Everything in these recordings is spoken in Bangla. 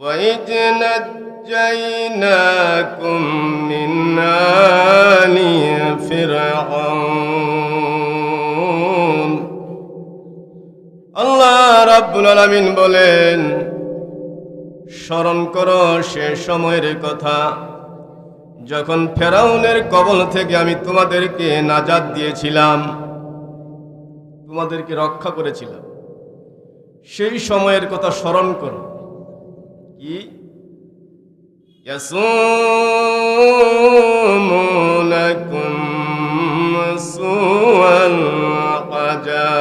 وإذ نجيناكم من آل فرعون আল্লাহ রাব্বুল আলামিন বলেন স্মরণ করো সে সময়ের কথা যখন ফেরাউনের কবল থেকে আমি তোমাদেরকে নাজাদ দিয়েছিলাম তোমাদেরকে রক্ষা করেছিলাম সেই সময়ের কথা স্মরণ করো কি يسومونكم سوء العذاب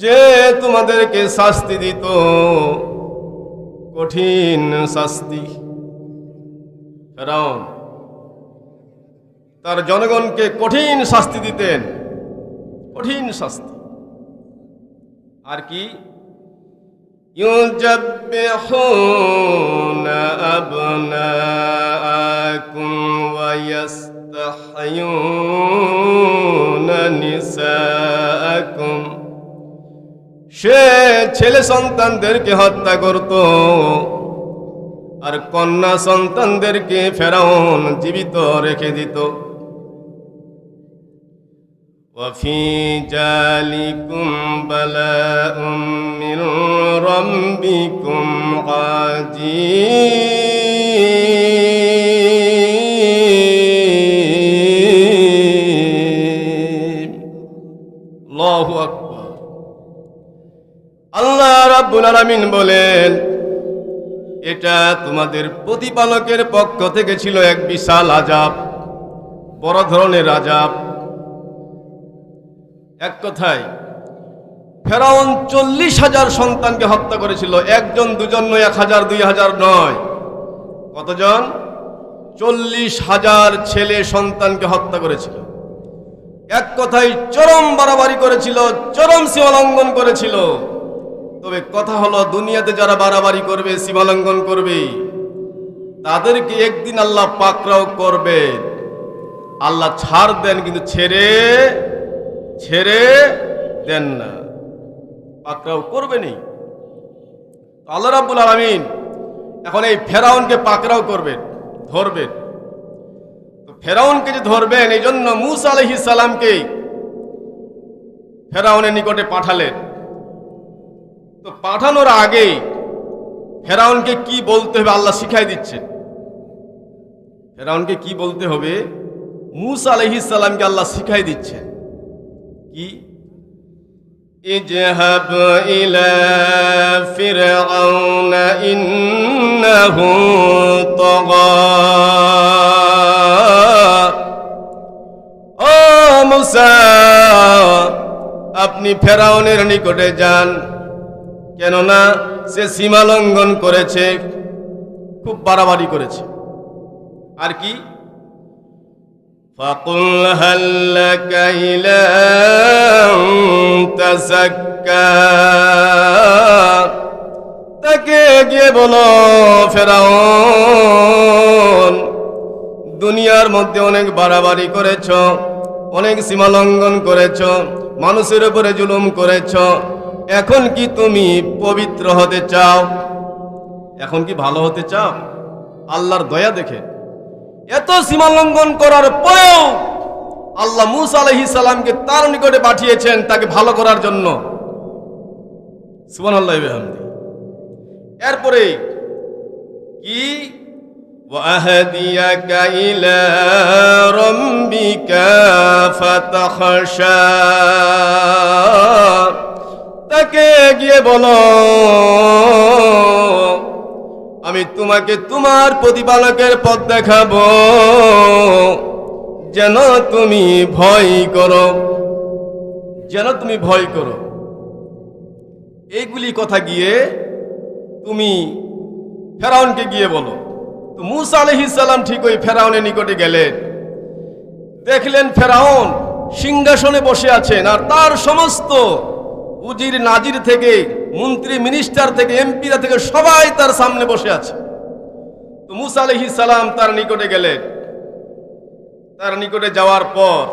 যে তোমাদেরকে শাস্তি দিত কঠিন শাস্তি ফেরাউন তার জনগণকে কঠিন শাস্তি দিতেন কঠিন শাস্তি আর কি يذبحون أبناءكم ويستحيون نساءكم সে ছেলে সন্তানদেরকে হত্যা করত আর কন্যা সন্তানদেরকে ফেরাউন জীবিত রেখে দিত وفي جالكم بلاء من ربكم عجيب الله أكبر আল্লাহ রাব্বুল আলামিন বলেন এটা তোমাদের প্রতিপালকের পক্ষ থেকে ছিল এক বিশাল আজাব বড় ধরনের আজাব এক কথায়, ফেরাউন চল্লিশ হাজার সন্তানকে হত্যা করেছিল। একজন, দুজন নয়, এক হাজার, দুই হাজার নয়। কতজন? চল্লিশ হাজার ছেলে সন্তানকে হত্যা করেছিল। এক কথায় চরম বাড়াবাড়ি করেছিল, চরম সীমালঙ্ঘন করেছিল। তবে কথা হলো, দুনিয়াতে যারা বাড়াবাড়ি করবে সীমালঙ্ঘন করবে, তাদেরকে একদিন আল্লাহ পাকরাও করবে। আল্লাহ ছাড় দেন, কিন্তু ছেড়ে ছেড়ে দেন না। পাকড়াও করবেনই তো আল্লাহ রাব্বুল আলামিন এখন এই ফেরাউনকে পাকড়াও করবেন, ধরবেন। ফেরাউনকে যে ধরবেন এই জন্য মুসা আলহিস সালামকে ফেরাউনের নিকটে পাঠালেন। তো পাঠানোর আগে ফেরাউনকে কি বলতে হবে আল্লাহ শিখাই দিচ্ছেন। ফেরাউনকে কি বলতে হবে? মুসা আলহিস সালামকে আল্লাহ শিখাই দিচ্ছেন। কি اذهب إلى فرعون إنه طغى ও মুসা আপনি ফেরাউনের নিকটে যান কেননা সে সীমা লঙ্ঘন করেছে খুব বাড়াবাড়ি করেছে আর কি فقل هل لك إلى أن تزكى তাকে গিয়ে বলো ফেরাউন দুনিয়ার মধ্যে অনেক বাড়াবাড়ি করেছ অনেক সীমা লঙ্ঘন করেছ মানুষের উপরে জুলুম করেছ এখন কি তুমি পবিত্র হতে চাও এখন কি ভালো হতে চাও আল্লাহর দয়া দেখে এত সীমালঙ্ঘন করার পরেও আল্লাহ মুসা আলহি সালামকে তার নিকটে পাঠিয়েছেন তাকে ভালো করার জন্য সুবান আল্লাহ এরপরে কি وأهديك إلى ربك فتخشى তাকে গিয়ে বলো আমি তোমাকে তোমার প্রতিপালকের পথ দেখাবো। যেন তুমি ভয় করো। যেন তুমি ভয় করো। এইগুলি কথা গিয়ে তুমি ফেরাউনকে গিয়ে বলো। তো মুসা আলহিস সালাম ঠিক ওই ফেরাউনের নিকটে গেলেন। দেখলেন ফেরাউন সিংহাসনে বসে আছেন আর তার সমস্ত উজির নাজির থেকে মন্ত্রী মিনিস্টার থেকে এমপিরা থেকে সবাই তার সামনে বসে আছে তো মুসা আলহি সালাম তার নিকটে গেলেন তার নিকটে যাওয়ার পর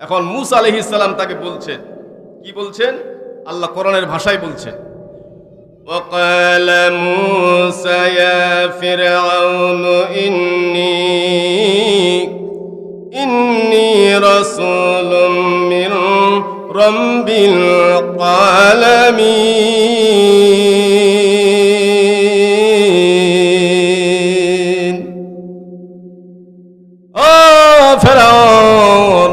এখন মুসা আলহি সালাম তাকে বলছেন কি বলছেন আল্লাহ কোরআনের ভাষায় বলছেন وقال موسى يا فرعون إني إني رسول من رب العالمين ও ফেরাউন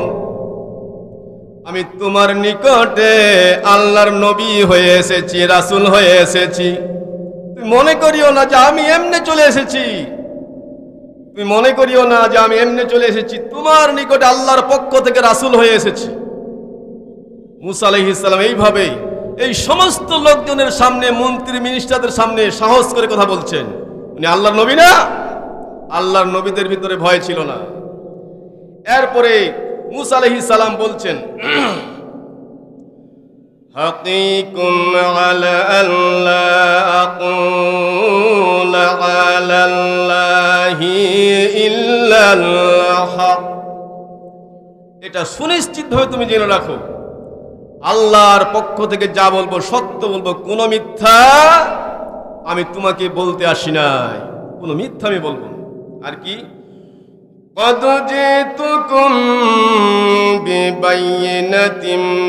আমি তোমার নিকটে আল্লাহর নবী হয়ে এসেছি রাসূল হয়ে এসেছি তুমি মনে করিও না যে আমি এমনি চলে এসেছি তুমি মনে করিও না যে আমি এমনি চলে এসেছি তোমার নিকটে আল্লাহর পক্ষ থেকে রাসূল হয়ে এসেছি মুসা আলাইহিস সালাম এইভাবেই এই সমস্ত লোকজনের সামনে মন্ত্রী মিনিস্টারদের সামনে সাহস করে কথা বলছেন উনি আল্লাহর নবী না আল্লাহর নবীদের ভিতরে ভয় ছিল না এরপরে মুসা আলাইহিস সালাম বলছেন حقيق على ألا أقول على الله إلا الحق এটা সুনিশ্চিতভাবে তুমি জেনে রাখো আল্লাহর পক্ষ থেকে যা বলবো সত্য বলবো কোনো মিথ্যা আমি তোমাকে বলতে আসি নাই কোনো মিথ্যা আমি বলবো না। আর কি قد جئتكم ببينة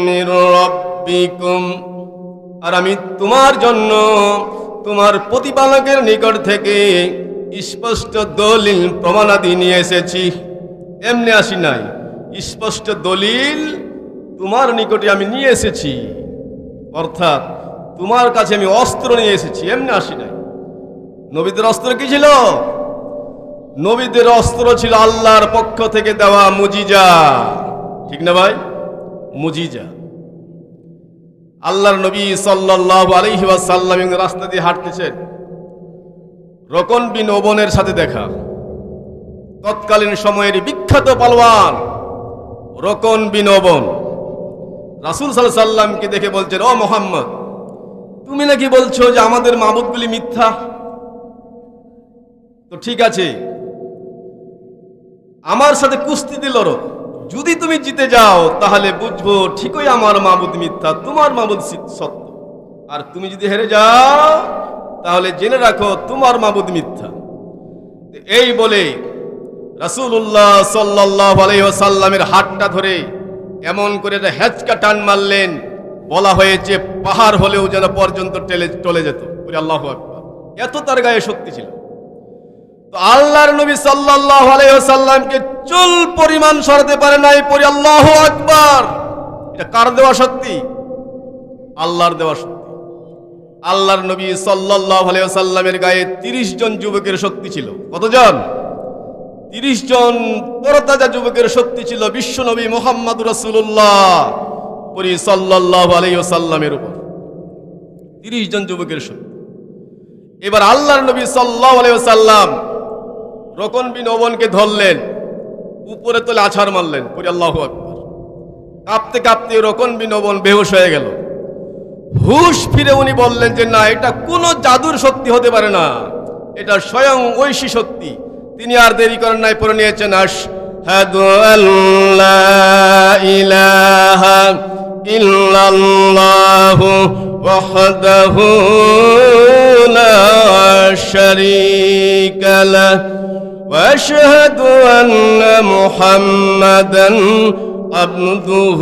من ربكم আর আমি তোমার জন্য তোমার প্রতিপালকের নিকট থেকে স্পষ্ট দলিল প্রমাণাদি নিয়ে এসেছি এমনি আসি নাই স্পষ্ট দলিল তোমার নিকটে আমি নিয়ে এসেছি। অর্থাৎ তোমার কাছে আমি অস্ত্র নিয়ে এসেছি, এমনি আসি নাই। নবীদের অস্ত্র কি ছিল? নবীদের অস্ত্র ছিল আল্লাহর পক্ষ থেকে দেওয়া মুজিজা। ঠিক না ভাই? মুজিজা। আল্লাহর নবী সাল্লাল্লাহু আলাইহি ওয়াসাল্লাম রাস্তা দিয়ে হাঁটতেছেন। রকন বিন ওবনের সাথে দেখা। তৎকালীন সময়ের বিখ্যাত পালওয়ান রকন বিন ওবন। রাসূল সাল্লাল্লাহু সাল্লামকে দেখে বলছেন, ও মোহাম্মদ, তুমি নাকি বলছো যে আমাদের মাবুদগুলি মিথ্যা? তো ঠিক আছে, আমার সাথে কুস্তি দিল যদি তুমি জিতে যাও, তাহলে বুঝব ঠিকই আমার মাবুদ মিথ্যা, তোমার মাবুদ সত্য। আর তুমি যদি হেরে যাও, তাহলে জেনে রাখো তোমার মাবুদ মিথ্যা। এই বলে রাসূলুল্লাহ সাল্লাল্লাহু আলাইহি ওয়াসাল্লামের হাতটা ধরে এমন করে একটা হেঁচকা টান মারলেন, বলা হয়েছে পাহাড় হলেও যেন পর্যন্ত টেলে চলে যেত। বলে, আল্লাহু আকবার। এত তার গায়ে শক্তি ছিল। তো আল্লাহর নবী সাল্লাল্লাহু আলাইহি ওয়াসাল্লামকে চুল পরিমাণ সরাতে পারে নাই পরি আল্লাহু আকবার। এটা কার দেওয়া শক্তি? আল্লাহর দেওয়া শক্তি। আল্লাহর নবী সাল্লাল্লাহু আলাইহি ওয়াসাল্লামের গায়ে 30 জন যুবকের শক্তি ছিল। কতজন? 30 জন পরতাজা যুবকের শক্তি ছিল বিশ্ব নবী মোহাম্মদ রাসূলুল্লাহ, পরি সাল্লাল্লাহু আলাইহি ওয়াসাল্লামের উপর। 30 জন যুবকের শক্তি। এবার আল্লাহর নবী সাল্লাল্লাহু আলাইহি ওয়াসাল্লাম রকন বিন ওবনকে ধরলেন, উপরে তোলে আছাড় মারলেন, পরি আল্লাহ আকবার। কাঁপতে কাঁপতে রকন বিন ওবন বেহুশ হয়ে গেল। হুশ ফিরে উনি বললেন যে, না, এটা কোনো জাদুর শক্তি হতে পারে না। এটা স্বয়ং ঐশী শক্তি। তিনি আর দেরি করেন নাই পরে নিয়েছেন আশহাদু আল্লাহ ইলাহা ইল্লাল্লাহু ওয়াহদাহু লা শারীকা লাহ واشهد ان محمدا عبده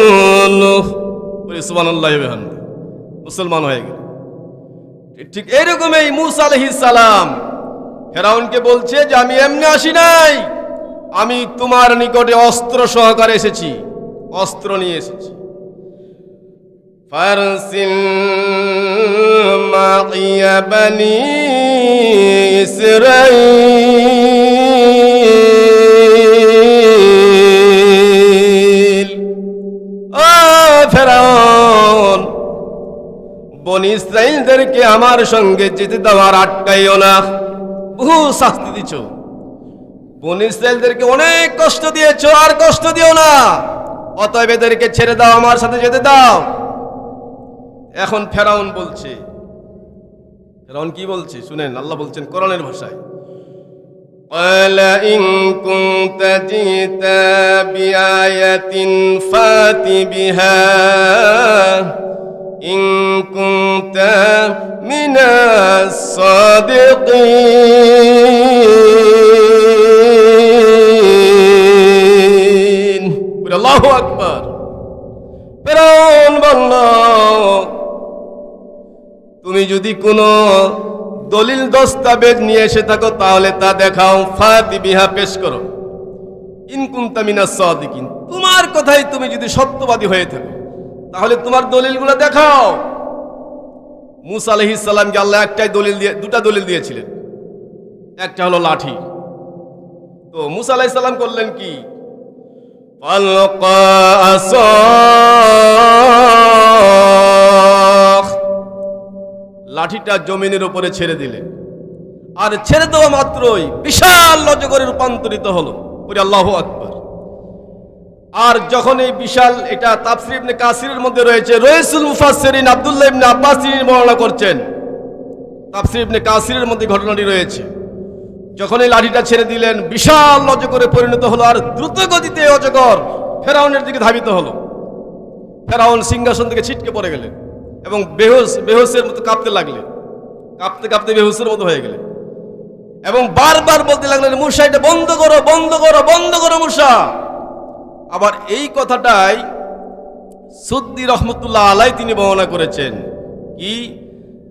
ورسوله সুবহানাল্লাহ বিহামদি মুসলমান হয়ে গেল ঠিক এইরকম এই মুসা সালাম। হেরাউনকে বলছে যে, আমি এমনি আসি নাই। আমি তোমার নিকটে অস্ত্র সহকারে এসেছি। অস্ত্র নিয়ে এসেছি। ফেরাউন বনি ইসরাইলদেরকে আমার সঙ্গে যেতে দেওয়ার আটকাইও না বহু শাস্তি দিছ বনি ইসরাইলদেরকে অনেক কষ্ট দিয়েছো আর কষ্ট দিও না অতএব এদেরকে ছেড়ে দাও আমার সাথে যেতে দাও এখন ফেরাউন বলছে ফেরাউন কি বলছে শুনেন আল্লাহ বলছেন কোরআনের ভাষায় قال إن كنت جئت بآية فات بها إن كنت من الصادقين বলে, আল্লাহু আকবার ফেরাউন বলল তুমি যদি কোনো দলিল দস্তাবেজ নিয়ে এসে থাকো তাহলে তা দেখাও ফাতি বিহা পেশ করো ইনকুম তামিনা সাদিকিন তোমার কথাই তুমি যদি সত্যবাদী হয়ে থাকো তাহলে তোমার দলিলগুলো দেখাও। মুসা আলহিসাল্লামকে আল্লাহ একটাই দলিল দিয়ে, দুটা দলিল দিয়েছিলেন। একটা হলো লাঠি। তো মুসা আলাইসাল্লাম করলেন কি? লাঠিটা জমিনের উপরে ছেড়ে দিলে আর ছেড়ে দেওয়া মাত্রই বিশাল লজগরে রূপান্তরিত হলো। ওরে আল্লাহ আকবর। আর যখন এই বিশাল এটা তাফসির ইবনে কাসিরের মধ্যে রয়েছে, রয়েসুল মুফাসসিরিন আব্দুল্লাহ ইবনে আব্বাস তিনি বর্ণনা করছেন। তাফসির ইবনে কাসিরের মধ্যে ঘটনাটি রয়েছে। যখন এই লাঠিটা ছেড়ে দিলেন, বিশাল অজগরে পরিণত হলো আর দ্রুত গতিতে অজগর ফেরাউনের দিকে ধাবিত হলো। ফেরাউন সিংহাসন থেকে ছিটকে পড়ে গেলেন এবং বেহুশ, বেহুশের মতো কাঁপতে লাগলেন। কাঁপতে কাঁপতে বেহুশের মতো হয়ে গেলেন। এবং বারবার বলতে লাগলেন মুসা এটা বন্ধ করো বন্ধ করো বন্ধ করো মুসা। আবার এই কথাটাই সুদ্দি রহমতুল্লাহ আলাই তিনি বর্ণনা করেছেন। কি?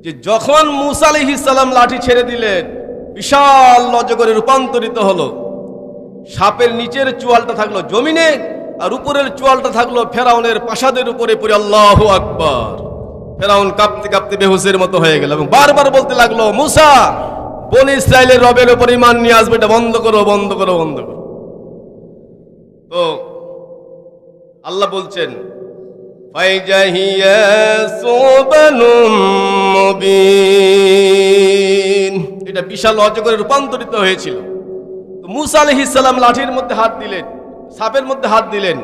যে যখন মুসা আলাইহিস সালাম লাঠি ছেড়ে দিলেন, বিশাল নজগরে রূপান্তরিত হলো। সাপের নিচের চুয়ালটা থাকল জমিনে আর উপরের চুয়ালটা থাকল ফেরাউনের প্রাসাদের উপরে পড়ে আল্লাহ আকবার। ফেরাউন কাঁপতে কাঁপতে বেহুসের মতো হয়ে গেল এবং বারবার বলতে লাগল, মুসা, বন ইসরায়েলের রবের উপর ইমান নিয়ে আসবে, এটা বন্ধ করো বন্ধ করো বন্ধ করো। তো আল্লাহ বলছেন এটা বিশাল অজগরে রূপান্তরিত হয়েছিল। মুসা আলহিসাল্লাম লাঠির মধ্যে হাত দিলেন, সাপের মধ্যে হাত দিলেন,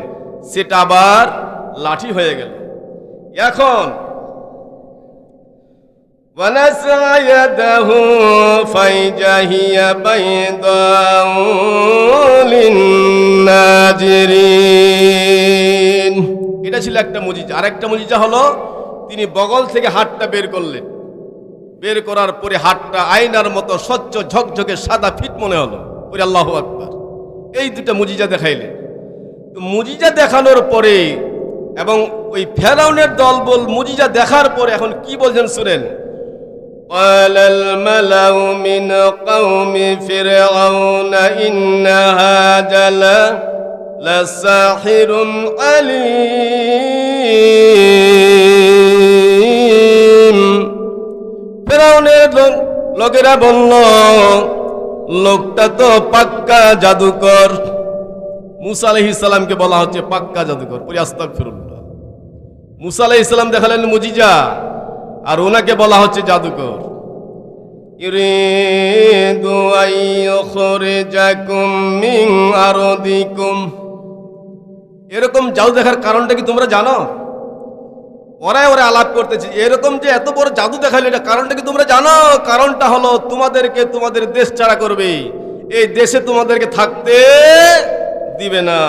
সেটা আবার লাঠি হয়ে গেল। এখন ونزع يده فإذا هي بيضاء للناظرين এটা ছিল একটা মুজিজা আর একটা মুজিজা হলো তিনি বগল থেকে হাতটা বের করলেন বের করার পরে হাতটা আয়নার মতো স্বচ্ছ ঝকঝকে সাদা ফিট মনে হলো ওরে আল্লাহ আকবার এই দুটা মুজিজা দেখাইলেন তো মুজিজা দেখানোর পরে এবং ওই ফেরাউনের দলবল মুজিজা দেখার পরে এখন কি বলছেন শুনেন قال الملأ من قوم فرعون إن هذا ل- لساحر عليم ফেরাউনের লোক- লোকেরা বলল লোকটা তো পাক্কা জাদুকর মুসা আলহিস সালামকে বলা হচ্ছে পাক্কা জাদুকর পরি আস্তাক ফিরুল্লাহ মুসা আলহিস সালাম দেখালেন মুজিজা আর ওনাকে বলা হচ্ছে জাদুকর। ইউরিদু আইয়ুখরিজাকুম মিন আরদিকুম। এরকম জাদু দেখার কারণটা কি তোমরা জানো? ওরাই ওরা আলাপ করতেছে, এরকম যে এত বড় জাদু দেখালে এটা কারণটা কি তোমরা জানো? কারণটা হলো তোমাদেরকে তোমাদের দেশ ছাড়া করবে। এই দেশে তোমাদেরকে থাকতে দিবে না।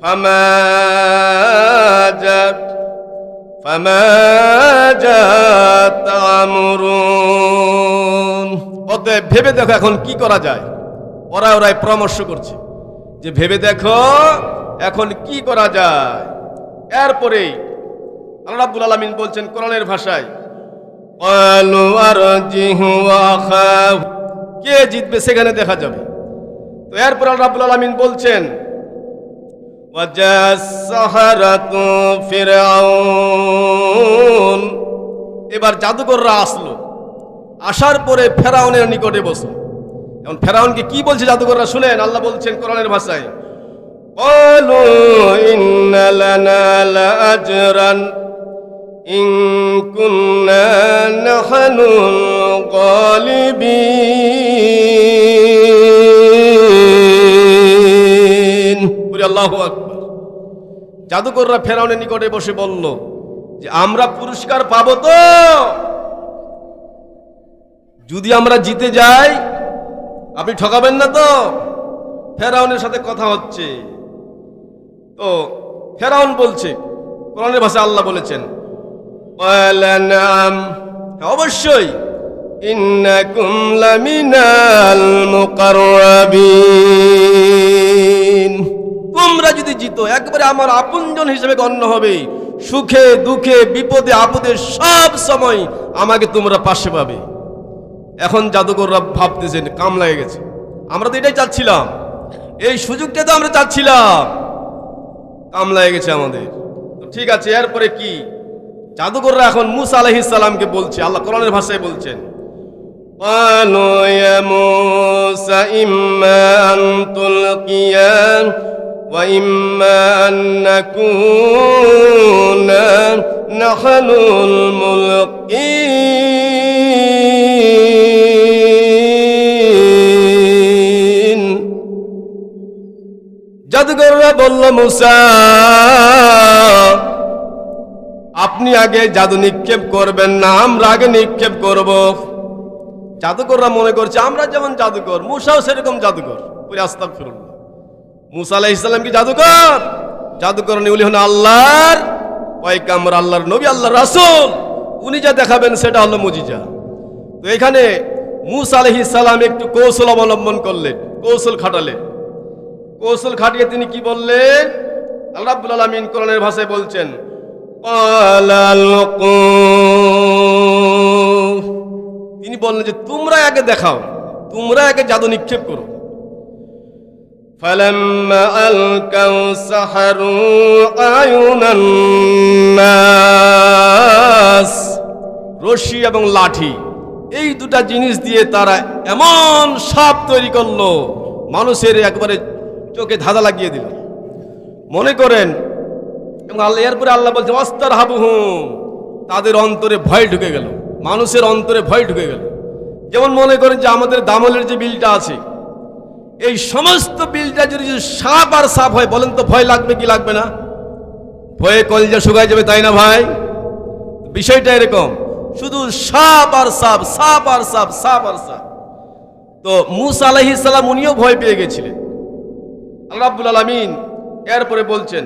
ফামা অতএব ভেবে দেখো এখন কি করা যায়। ওরা ওরাই পরামর্শ করছে যে ভেবে দেখো এখন কি করা যায়। এরপরে আল্লাহ রাব্বুল বলছেন কোরআনের ভাষায় কে জিতবে সেখানে দেখা যাবে। তো এরপর আল্লাহ রাব্বুল বলছেন وجاء السحرة فرعون এবার জাদুকররা আসলো আসার পরে ফেরাউনের নিকটে বসলো এখন ফেরাউনকে কি বলছে জাদুকররা শুনেন আল্লাহ বলছেন কোরআনের ভাষায় قالوا إن لنا لأجرا إن كنا نحن الغالبين বলি আল্লাহ আকবার জাদুকররা ফেরাউনের নিকটে বসে বলল, যে আমরা পুরস্কার পাব তো। যদি আমরা জিতে যাই, আপনি ঠকাবেন না তো। ফেরাউনের সাথে কথা হচ্ছে। তো ফেরাউন বলছে, কোরআনের ভাষা আল্লাহ বলেছেন হ্যাঁ, অবশ্যই। ইন্নাকুম লামিনাল মুকাররাবিন। তোমরা যদি জিতো একবারে আমার আপনজন হিসেবে গণ্য হবে সুখে দুঃখে বিপদে আপদে সব সময় আমাকে তোমরা পাশে পাবে এখন জাদুকররা ভাবতেছেন কাম লাগে গেছে আমরা তো এটাই চাচ্ছিলাম এই সুযোগটা তো আমরা চাচ্ছিলাম কাম লাগে গেছে আমাদের তো ঠিক আছে এরপরে কি জাদুকররা এখন মুসা আলাইহিস সালামকে বলছে আল্লাহ কোরআনের ভাষায় বলছেন قالوا يا موسى إما أن تلقي وإما أن نكون نحن الملقين জাদুকররা বলল মুসা আপনি আগে জাদু নিক্ষেপ করবেন না আমরা আগে নিক্ষেপ করব জাদুকররা মনে করছে আমরা যেমন জাদুকর মুসাও সেরকম জাদুকর পুরো আস্তাক ফিরুন মুসা কি জাদুকর? জাদুকর উনি হলো আল্লাহর পয়কামর আল্লাহর নবী, আল্লাহর রাসুল। উনি যা দেখাবেন সেটা হলো মুজিজা। তো এখানে মুসা আলহি সালাম একটু কৌশল অবলম্বন করলেন, কৌশল খাটালেন। কৌশল খাটিয়ে তিনি কি বললেন? আল্লাহ রাব্বুল আলামিন কোরআনের ভাষায় বলছেন তিনি বললেন যে তোমরা আগে দেখাও তোমরা আগে জাদু নিক্ষেপ করো। فلما ألقوا سحروا أعين الناس রশি এবং লাঠি এই দুটা জিনিস দিয়ে তারা এমন সাপ তৈরি করলো মানুষের একবারে চোখে ধাঁধা লাগিয়ে দিল মনে করেন এবং আল্লাহ এরপরে আল্লাহ বলছে অস্তার হাবুহুম তাদের অন্তরে ভয় ঢুকে গেল মানুষের অন্তরে ভয় ঢুকে গেল যেমন মনে করেন যে আমাদের দামলের যে বিলটা আছে এই সমস্ত বিলটা যদি সাপ আর সাপ হয় বলেন তো ভয় লাগবে কি লাগবে না ভয়ে কলজা শুকায় যাবে তাই না ভাই বিষয়টা এরকম শুধু সাপ আর সাপ সাপ আর সাপ সাপ আর সাপ তো মুসা আলাইহিস সালাম উনিও ভয় পেয়ে গেছিলেন আল্লাহ রাব্বুল আলামিন এরপরে বলছেন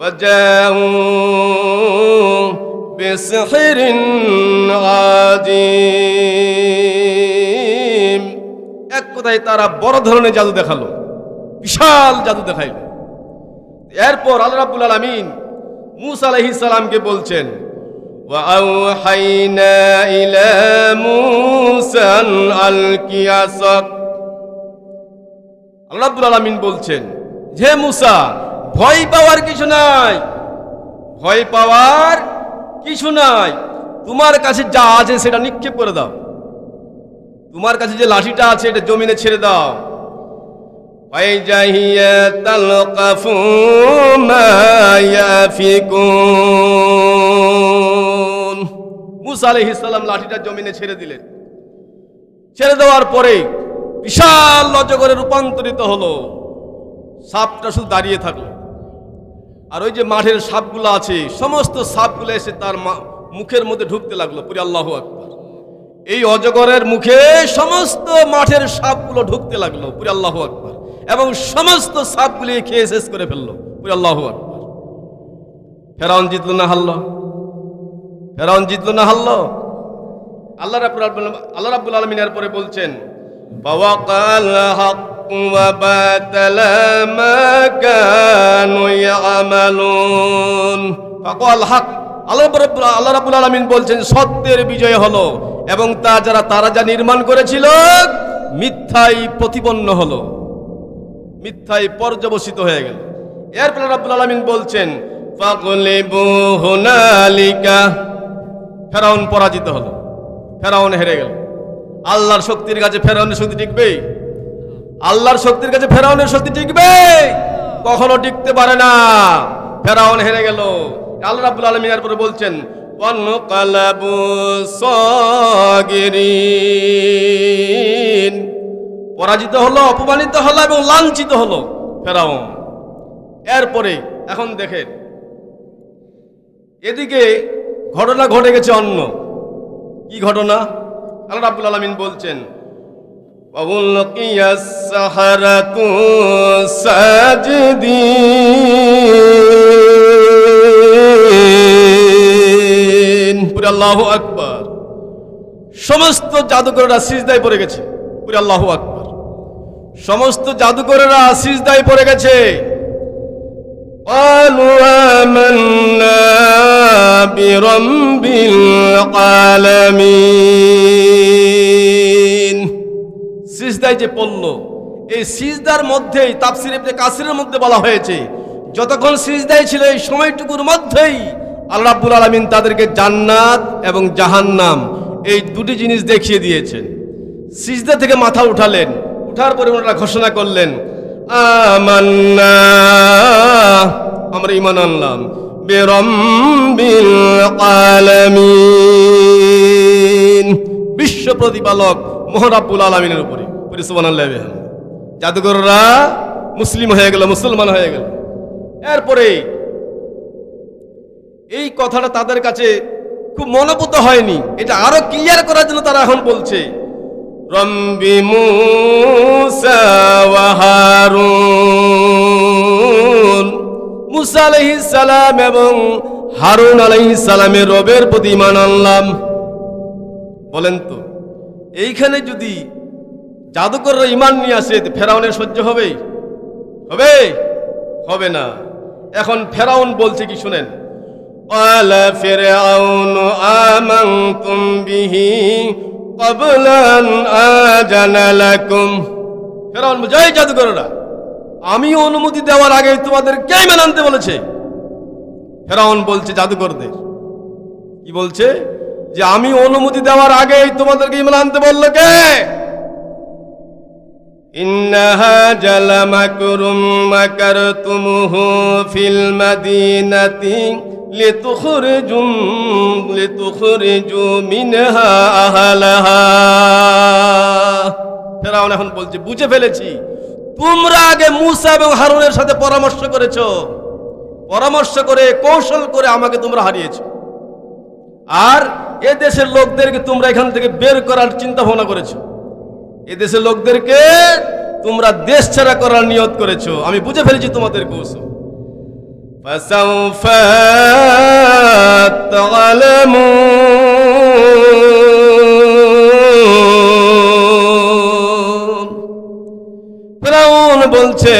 وجاءوا بسحر عظيم এক কোথায় তারা বড় ধরনের জাদু দেখাল। বিশাল জাদু দেখাইল। এরপর আল্লাহ রাবুল আলমিন মুসা আলহি সালামকে বলছেন আল্লাহ আব্দুল আলমিন বলছেন যে মুসা, ভয় পাওয়ার কিছু নাই। ভয় পাওয়ার কিছু নাই। তোমার কাছে যা আছে সেটা নিক্ষেপ করে দাও। তোমার কাছে যে লাঠিটা আছে, এটা জমিনে ছেড়ে দাও। মুসা আলহিসাল্লাম লাঠিটা জমিনে ছেড়ে দিলেন। ছেড়ে দেওয়ার পরে বিশাল নজগরে রূপান্তরিত হলো। সাপটা শুধু দাঁড়িয়ে থাকল। আর ওই যে মাঠের সাপগুলো আছে, সমস্ত সাপগুলো এসে তার মুখের মধ্যে ঢুকতে লাগল। পুরী আল্লাহ আকবর। এই অজগরের মুখে সমস্ত মাঠের সাপগুলো ঢুকতে লাগলো পুরি আল্লাহ আকবার এবং সমস্ত সাপগুলি খেয়ে শেষ করে ফেললো পুরি আল্লাহ আকবার ফেরাউন জিতলো না হারলো ফেরাউন জিতলো না হারলো আল্লাহ রাব্বুল আলামিন- আল্লাহ রাব্বুল আলামিন এর পরে বলছেন فوقع الحق وباتل ما كانوا يعملون ফাকাল হক আল্লাহ আল্লাহ রাবুল আলমিন বলছেন, সত্যের বিজয় হলো এবং তা যারা, তারা যা নির্মাণ করেছিল, মিথ্যাই প্রতিপন্ন হলো। মিথ্যাই পর্যবসিত হয়ে গেল। এরপরে রাবুল আলমিন বলছেন ফেরাউন পরাজিত হলো। ফেরাউন হেরে গেল। আল্লাহর শক্তির কাছে ফেরাউনের শক্তি টিকবেই আল্লাহর শক্তির কাছে ফেরাউনের শক্তি টিকবে? কখনো টিকতে পারে না। ফেরাউন হেরে গেল। আল্লাহ রাবুল আলমিন এরপরে বলছেন অনকালাবু সগিরিন। পরাজিত হলো, অপমানিত হলো এবং লাঞ্ছিত হলো ফেরাউন। এরপরে এখন দেখেন, এদিকে ঘটনা ঘটে গেছে অন্য। কি ঘটনা? আল্লাহ আব্দুল আলমিন বলছেন সাহারাতু সাজদিন। পুরে আল্লাহ আকবার সমস্ত জাদুকরেরা সিজদায় পড়ে গেছে পুরে আল্লাহ আকবার সমস্ত জাদুকরেরা সিজদায় পড়ে গেছে قالوا آمنا برب العالمين সিজদায় যে পড়ল এই সিজদার মধ্যেই তাফসির ইবনে কাসিরের মধ্যে বলা হয়েছে যতক্ষণ সিজদায় ছিল, এই সময়টুকুর মধ্যেই আল্লাহ রাব্বুল আলমিন তাদেরকে জান্নাত এবং জাহান্নাম এই দুটি জিনিস দেখিয়ে দিয়েছেন। সিজদা থেকে মাথা উঠালেন, উঠার পরে ওনারা ঘোষণা করলেন, আমান্না, আমরা ইমান আনলাম বেরম্বিল আলামিন। বিশ্ব প্রতিপালক মোহরাবুল আলমিনের উপরে পরিসমান জাদুঘররা মুসলিম হয়ে গেল, মুসলমান হয়ে গেল। এরপরে এই কথাটা তাদের কাছে খুব মনোভূত হয়নি। এটা আরও ক্লিয়ার করার জন্য তারা এখন বলছে রম্বি মুসা আলহি সালাম এবং হারুন আলহি সালামের রবের প্রতি ইমান আনলাম। বলেন তো, এইখানে যদি জাদুকররা ইমান নিয়ে আসে ফেরাউনের সহ্য হবে? হবে? হবে না। এখন ফেরাউন বলছে কি শুনেন قال فرعون آمنتم به قبل أن آذن لكم ফেরাউন বলছে, জয় জাদুকররা আমি অনুমতি দেওয়ার আগে তোমাদের কে ইমান আনতে বলেছে ফেরাউন বলছে জাদুকরদের কি বলছে যে আমি অনুমতি দেওয়ার আগেই তোমাদেরকে ইমান আনতে বললো কে إن هذا لمكر مكرتموه في المدينة لتخرجوا لتخرجوا منها أهلها ফেরাউন এখন বলছে বুঝে ফেলেছি তোমরা আগে মুসা এবং হারুনের সাথে পরামর্শ করেছো পরামর্শ করে কৌশল করে আমাকে তোমরা হারিয়েছো আর এ দেশের লোকদেরকে তোমরা এখান থেকে বের করার চিন্তা ভাবনা করেছো এদেশের লোকদেরকে তোমরা দেশ ছাড়া করার নিয়ত করেছ। আমি বুঝে ফেলেছি তোমাদের কৌশল। বলছে,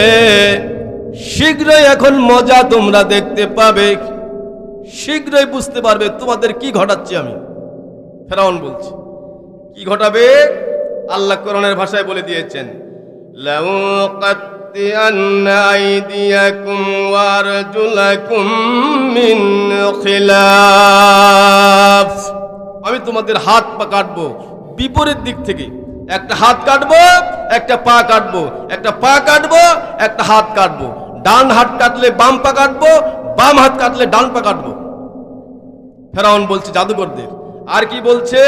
শীঘ্রই এখন মজা তোমরা দেখতে পাবে। শীঘ্রই বুঝতে পারবে তোমাদের কি ঘটাচ্ছি আমি। ফেরাউন বলছে, কি ঘটাবে? আল্লাহ কোরআনের ভাষায় বলে দিয়েছেন আমি তোমাদের হাত পা কাটবো, বিপরীত দিক থেকে। একটা হাত কাটবো, একটা পা কাটবো। একটা পা কাটবো, একটা হাত কাটবো। ডান হাত কাটলে বাম পা কাটবো, বাম হাত কাটলে ডান পা কাটবো। ফেরাউন বলছে জাদুঘরদের আর কি বলছে?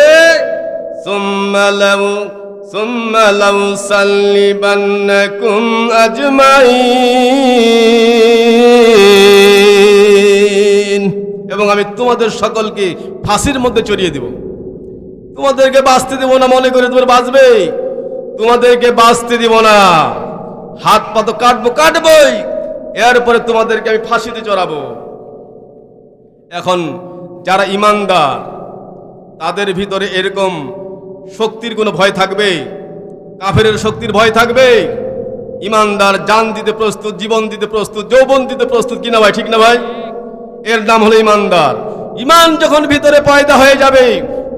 ثم لو صلبنكم أجمعين এবং আমি তোমাদের সকলকে ফাঁসির মধ্যে চড়িয়ে দেব তোমাদেরকে বাঁচতে দেব না মনে করে তোমার বাঁচবে তোমাদেরকে বাঁচতে দিব না হাত পা তো কাটবো কাটবই এরপরে তোমাদেরকে আমি ফাঁসিতে চড়াবো এখন যারা ইমানদার তাদের ভিতরে এরকম শক্তির কোনো ভয় থাকবে কাফেরের শক্তির ভয় থাকবে ইমানদার জান দিতে প্রস্তুত জীবন দিতে প্রস্তুত যৌবন দিতে প্রস্তুত কিনা ভাই ঠিক না ভাই এর নাম হলো ইমানদার ইমান যখন ভিতরে পয়দা হয়ে যাবে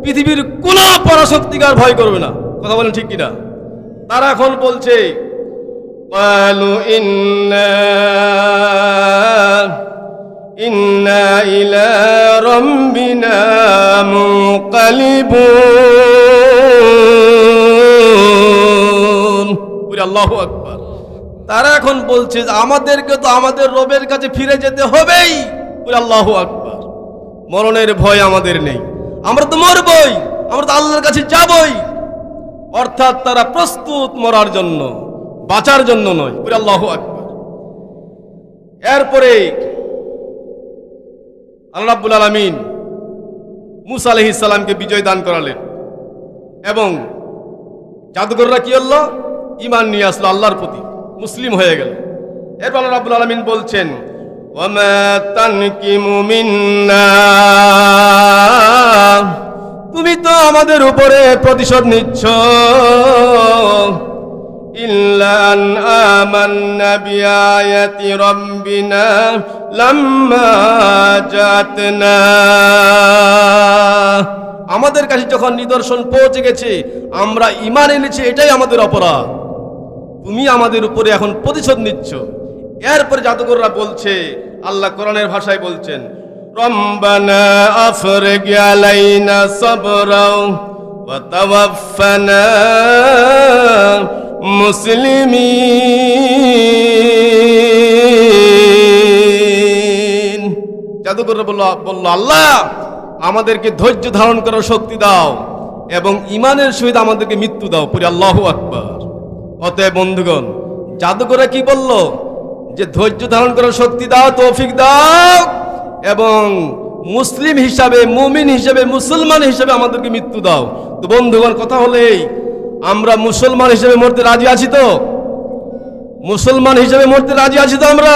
পৃথিবীর কোন পরাশক্তিকার ভয় করবে না কথা বলেন ঠিক কিনা তারা এখন বলছে قالوا إنا ইন্না ইলা রম্বিনা মুকালিবুন আল্লাহু আকবার। তারা এখন বলছে যে আমাদেরকে তো আমাদের রবের কাছে ফিরে যেতে হবেই। আল্লাহ আকবার। মরণের ভয় আমাদের নেই। আমরা তো মরবই আমরা তো আল্লাহর কাছে যাবই। অর্থাৎ তারা প্রস্তুত মরার জন্য বাঁচার জন্য নয়। আল্লাহ আকবার। এরপরে আল্লাহ রাব্বুল আলমিন মুসা আলহ ইসাল্লামকে বিজয় দান করালেন। এবং জাদুঘররা কি হল ইমান নিয়ে আসলো আল্লাহর প্রতি। মুসলিম হয়ে গেল। এরপর আল্লাহ রাব্বুল আলমিন বলছেন তুমি তো আমাদের উপরে প্রতিশোধ নিচ্ছ। إلا أن آمنا بآية ربنا لما جاءتنا আমাদের কাছে যখন নিদর্শন পৌঁছে গেছে আমরা ইমান এনেছি এটাই আমাদের অপরাধ তুমি আমাদের উপরে এখন প্রতিশোধ নিচ্ছ এরপরে জাদুকররা বলছে আল্লাহ কোরআনের ভাষায় বলছেন ربنا أفرج علينا صبرا وتوفنا মুসলিমিন। জাদুকররা বলল বলল, আল্লাহ, আমাদেরকে ধৈর্য ধারণ করার শক্তি দাও এবং ইমানের সহিত আমাদেরকে মৃত্যু দাও পুরি আল্লাহ আকবর। অতএব বন্ধুগণ, জাদুকররা কি বলল? যে ধৈর্য ধারণ করার শক্তি দাও, তৌফিক দাও এবং মুসলিম হিসাবে, মুমিন হিসাবে, মুসলমান হিসাবে আমাদেরকে মৃত্যু দাও। তো বন্ধুগণ, কথা হলেই আমরা মুসলমান হিসেবে মরতে রাজি আছি তো? মুসলমান হিসেবে মরতে রাজি আছি তো আমরা?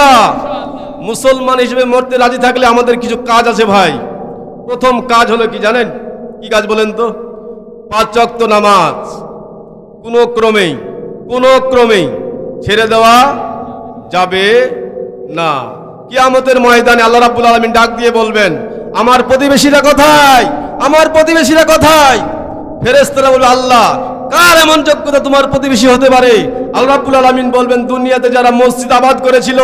মুসলমান হিসেবে মরতে রাজি থাকলে আমাদের কিছু কাজ আছে ভাই। প্রথম কাজ হলো কি জানেন? কি কাজ বলেন তো? পাঁচ ওয়াক্ত নামাজ। কোনো ক্রমেই কোনো ক্রমেই ছেড়ে দেওয়া যাবে না। কিয়ামতের ময়দানে আল্লাহ রাব্বুল আলামিন ডাক দিয়ে বলবেন, আমার প্রতিবেশীরা কোথায়? আমার প্রতিবেশীরা কোথায়? ফেরেশতারা বলবে, আল্লাহ কার এমন যোগ্যতা তোমার প্রতিবেশী হতে পারে? আল্লাহ রাব্বুল আলামিন বলবেন, দুনিয়াতে যারা মসজিদ আবাদ করেছিল,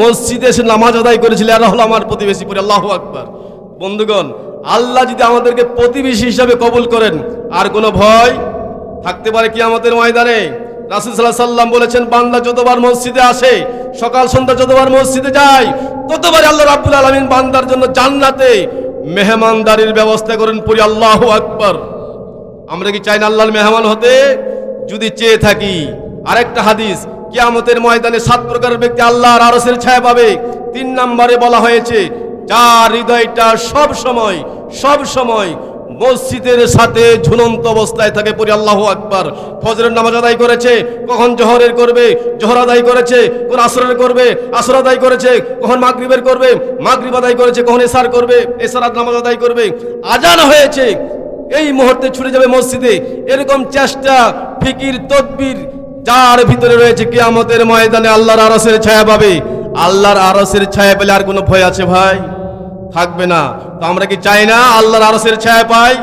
মসজিদে এসে নামাজ আদায় করেছিল, এরা হলো আমার প্রতিবেশী পরে আল্লাহু আকবার। বন্ধুগণ, আল্লাহ যদি আমাদেরকে প্রতিবেশী হিসাবে কবুল করেন, আর কোনো ভয় থাকতে পারে কি আমাদের ময়দানে? রাসুল সাল্লাহ সাল্লাম বলেছেন, বান্দা যতবার মসজিদে আসে, সকাল সন্ধ্যা যতবার মসজিদে যায় ততবার আল্লাহ রাব্বুল আলামিন বান্দার জন্য জান্নাতে মেহমানদারির ব্যবস্থা করেন পুরি আল্লাহ আকবার। আমরা কি চাই না আল্লাহর মেহমান হতে? যদি চেয়ে থাকি। আরেকটা হাদিস, কিয়ামতের ময়দানে সাত প্রকারের ব্যক্তি আল্লাহর আরসের ছায়া পাবে। তিন নম্বরে বলা হয়েছে, যার হৃদয়টা সব সময় সব সময় মসজিদের সাথে ঝুলন্ত অবস্থায় থাকে পরি আল্লাহ আকবার। ফজরের নামাজ আদায় করেছে, কখন জহরের করবে, জহর আদায় করেছে কোন আসরের করবে, আসর আদায় করেছে, কখন মাগরিবের করবে, মাগরিব আদায় করেছে, কখন এসার করবে, এসার নামাজ আদায় করবে। আজান হয়েছে এই মুহূর্তে ছুটে যাবে মসজিদে। এরকম চেষ্টা, ফিকির, তদবির যার ভিতরে রয়েছে কিয়ামতের ময়দানে আল্লাহর আরসের ছায়া পাবে। আল্লাহর আরসের ছায়া পেলে আর কোনো ভয় আছে ভাই? থাকবে না। তো আমরা কি চাই না আল্লাহর আরসের ছায়া পাই?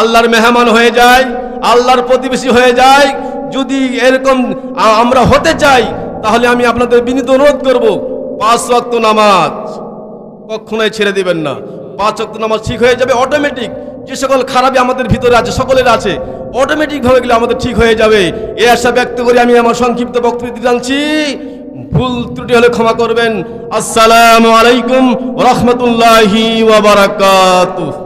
আল্লাহর মেহমান হয়ে যায় আল্লাহর প্রতিবেশী হয়ে যায় যদি এরকম আমরা হতে চাই, তাহলে আমি আপনাদের বিনীত অনুরোধ করব, পাঁচ ওয়াক্ত নামাজ কখনোই ছেড়ে দিবেন না। পাঁচ ওয়াক্ত নামাজ ঠিক হয়ে যাবে অটোমেটিক যে সকল খারাপই আমাদের ভিতরে আছে, সকলের আছে অটোমেটিকভাবে গেলে আমাদের ঠিক হয়ে যাবে। এ আশা ব্যক্ত করে আমি আমার সংক্ষিপ্ত বক্তৃতা জানছি। ভুল ত্রুটি হলে ক্ষমা করবেন। আসসালামু আলাইকুম রহমতুল্লাহি ওয়া বারাকাতুহু।